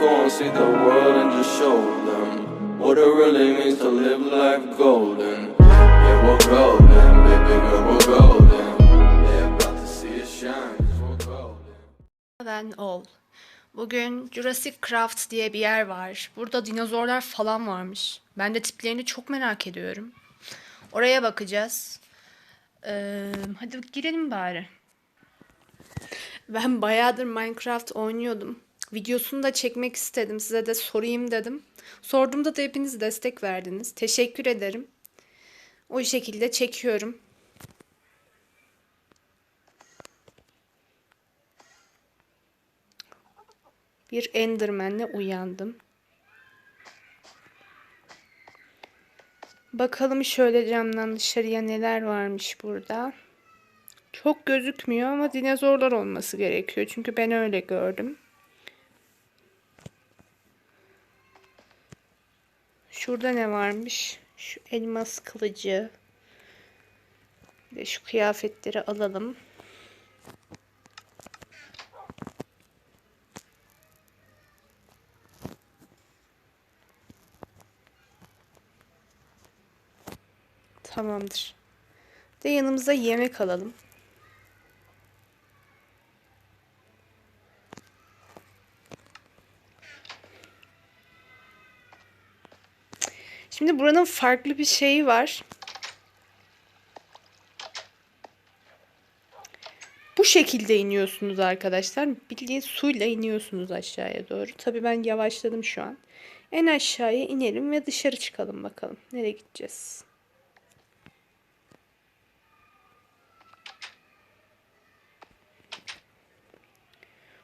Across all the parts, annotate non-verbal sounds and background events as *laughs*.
Go and see the world and just show them what it really means to live life golden. Yeah, we're golden, baby girl, we're golden. They're about to see us shine, we're golden. Ben Ol. Bugün Jurassic Craft diye bir yer var. Burada dinozorlar falan varmış. Ben de tiplerini çok merak ediyorum. Oraya bakacağız. Ee, hadi girelim bari. Ben bayağıdır Minecraft oynuyordum. Videosunu da çekmek istedim. Size de sorayım dedim. Sorduğumda da hepiniz destek verdiniz. Teşekkür ederim. O şekilde çekiyorum. Bir Enderman'le uyandım. Bakalım şöyle camdan dışarıya neler varmış burada. Çok gözükmüyor ama dinozorlar olması gerekiyor. Çünkü ben öyle gördüm. Şurada ne varmış? Şu elmas kılıcı. Ve şu kıyafetleri alalım. Tamamdır. De yanımıza yemek alalım. Şimdi buranın farklı bir şeyi var. Bu şekilde iniyorsunuz arkadaşlar. Bildiğin suyla iniyorsunuz aşağıya doğru. Tabii ben yavaşladım şu an. En aşağıya inelim ve dışarı çıkalım bakalım. Nereye gideceğiz?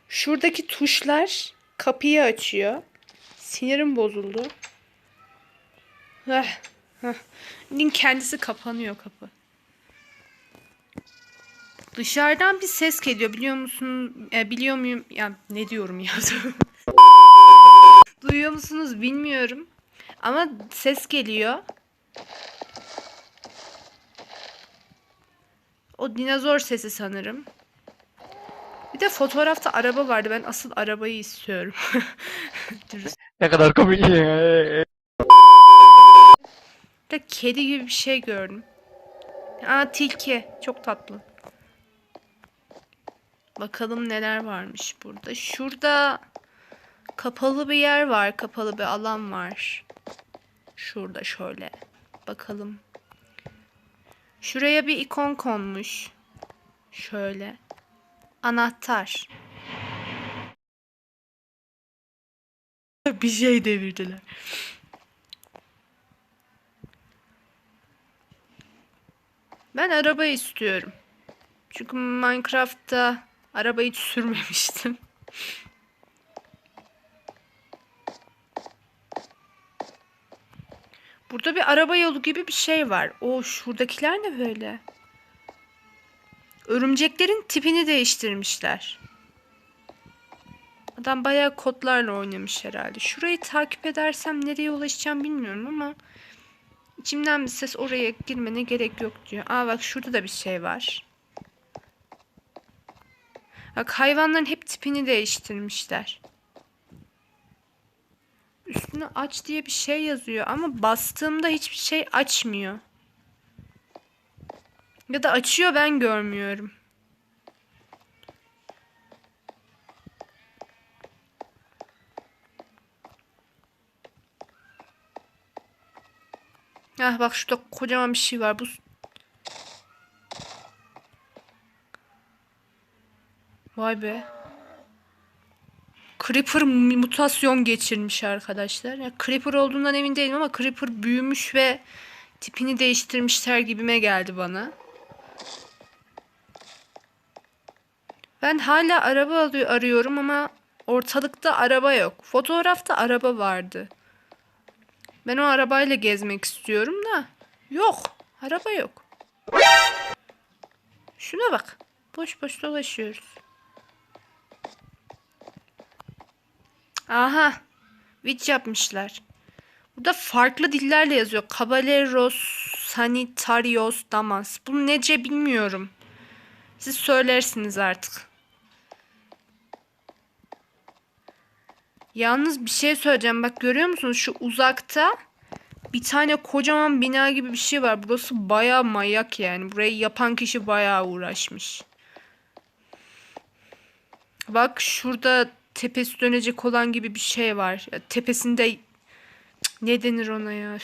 Şuradaki tuşlar kapıyı açıyor. Sinirim bozuldu. Din kendisi kapanıyor kapı. Dışarıdan bir ses geliyor biliyor musun? E, biliyor muyum? Ya ne diyorum ya? *laughs* Duyuyor musunuz bilmiyorum. Ama ses geliyor. O dinozor sesi sanırım. Bir de fotoğrafta araba vardı. Ben asıl arabayı istiyorum. *laughs* Ne kadar komik. De kedi gibi bir şey gördüm. Aa tilki. Çok tatlı. Bakalım neler varmış burada. Şurada kapalı bir yer var. Kapalı bir alan var. Şurada şöyle. Bakalım. Şuraya bir ikon konmuş. Şöyle. Anahtar. Bir şey devirdiler. Ben araba istiyorum. Çünkü Minecraft'ta araba hiç sürmemiştim. Burada bir araba yolu gibi bir şey var. O şuradakiler ne böyle? Örümceklerin tipini değiştirmişler. Adam bayağı kodlarla oynamış herhalde. Şurayı takip edersem nereye ulaşacağım bilmiyorum ama içimden bir ses oraya girmene gerek yok diyor. Aa bak şurada da bir şey var. Bak hayvanların hep tipini değiştirmişler. Üstüne aç diye bir şey yazıyor ama bastığımda hiçbir şey açmıyor. Ya da açıyor ben görmüyorum. Ah bak şurada kocaman bir şey var. Bu Vay be. Creeper mutasyon geçirmiş arkadaşlar. Ya Creeper olduğundan emin değilim ama Creeper büyümüş ve tipini değiştirmişler gibime geldi bana. Ben hala araba arıyorum ama ortalıkta araba yok. Fotoğrafta araba vardı. Ben o arabayla gezmek istiyorum da yok. Araba yok. Şuna bak. Boş boş dolaşıyoruz. Aha. Witch yapmışlar. Burada farklı dillerle yazıyor. Caballeros, Sanitarios, Damas. Bu nece bilmiyorum. Siz söylersiniz artık. Yalnız bir şey söyleyeceğim. Bak görüyor musunuz şu uzakta bir tane kocaman bina gibi bir şey var. Burası baya mayak yani. Burayı yapan kişi baya uğraşmış. Bak şurada tepesi dönecek olan gibi bir şey var. Tepesinde ne denir ona ya?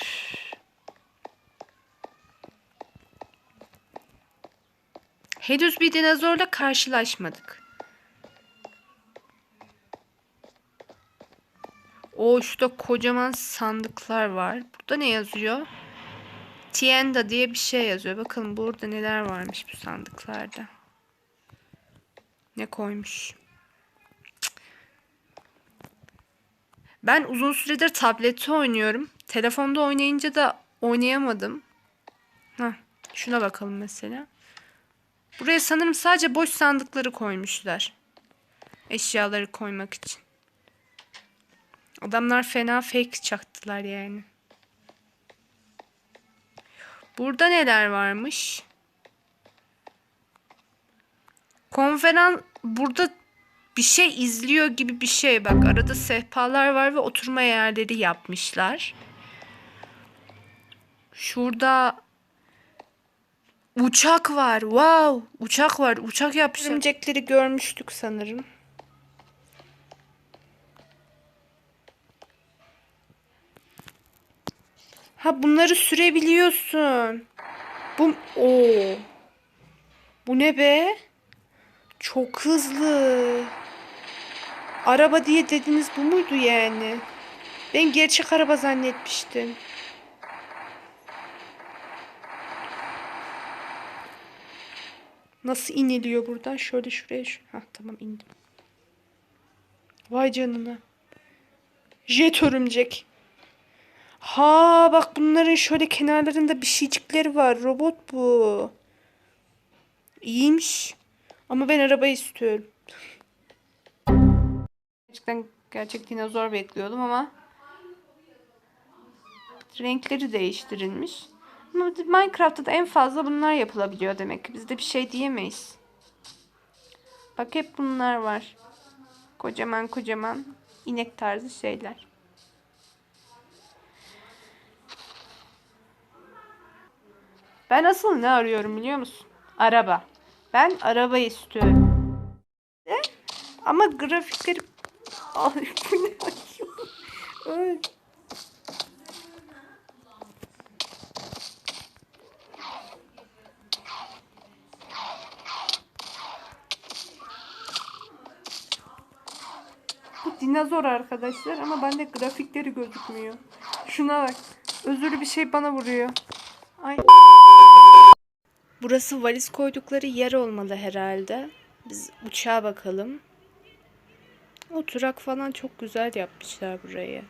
Henüz bir dinozorla karşılaşmadık. O şurada kocaman sandıklar var. Burada ne yazıyor? Tienda diye bir şey yazıyor. Bakalım burada neler varmış bu sandıklarda. Ne koymuş? Ben uzun süredir tablette oynuyorum. Telefonda oynayınca da oynayamadım. Heh, şuna bakalım mesela. Buraya sanırım sadece boş sandıkları koymuşlar. Eşyaları koymak için. Adamlar fena fake çaktılar yani. Burada neler varmış? Konferans burada bir şey izliyor gibi bir şey bak. Arada sehpalar var ve oturma yerleri yapmışlar. Şurada uçak var. Wow, uçak var. Uçak yapmışlar. Örümcekleri görmüştük sanırım. Ha bunları sürebiliyorsun. Bu o. Bu ne be? Çok hızlı. Araba diye dediniz bu muydu yani? Ben gerçek araba zannetmiştim. Nasıl iniliyor buradan? Şöyle şuraya. Şu... Hah tamam indim. Vay canına. Jet örümcek. Ha bak bunların şöyle kenarlarında bir şeycikleri var. Robot bu. İyiymiş. Ama ben arabayı istiyorum. Gerçekten gerçek dinozor bekliyordum ama renkleri değiştirilmiş. Minecraft'ta da en fazla bunlar yapılabiliyor demek ki. Biz de bir şey diyemeyiz. Bak hep bunlar var. Kocaman kocaman inek tarzı şeyler. Ben asıl ne arıyorum biliyor musun? Araba. Ben araba istiyorum. Ne? Ama grafikleri... Dinozor arkadaşlar ama bende grafikleri gözükmüyor. Şuna bak. Özürlü bir şey bana vuruyor. Ay. Burası valiz koydukları yer olmalı herhalde. Biz uçağa bakalım. Oturak falan çok güzel yapmışlar burayı.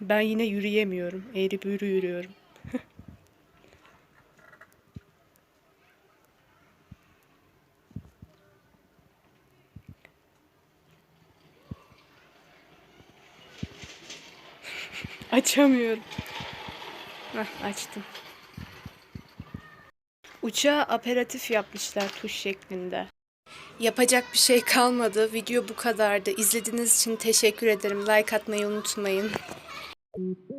Ben yine yürüyemiyorum. Eğri büğrü yürüyorum. *laughs* Açamıyorum. Heh, açtım. Uçağı aperatif yapmışlar tuş şeklinde. Yapacak bir şey kalmadı. Video bu kadardı. İzlediğiniz için teşekkür ederim. Like atmayı unutmayın. Thank you.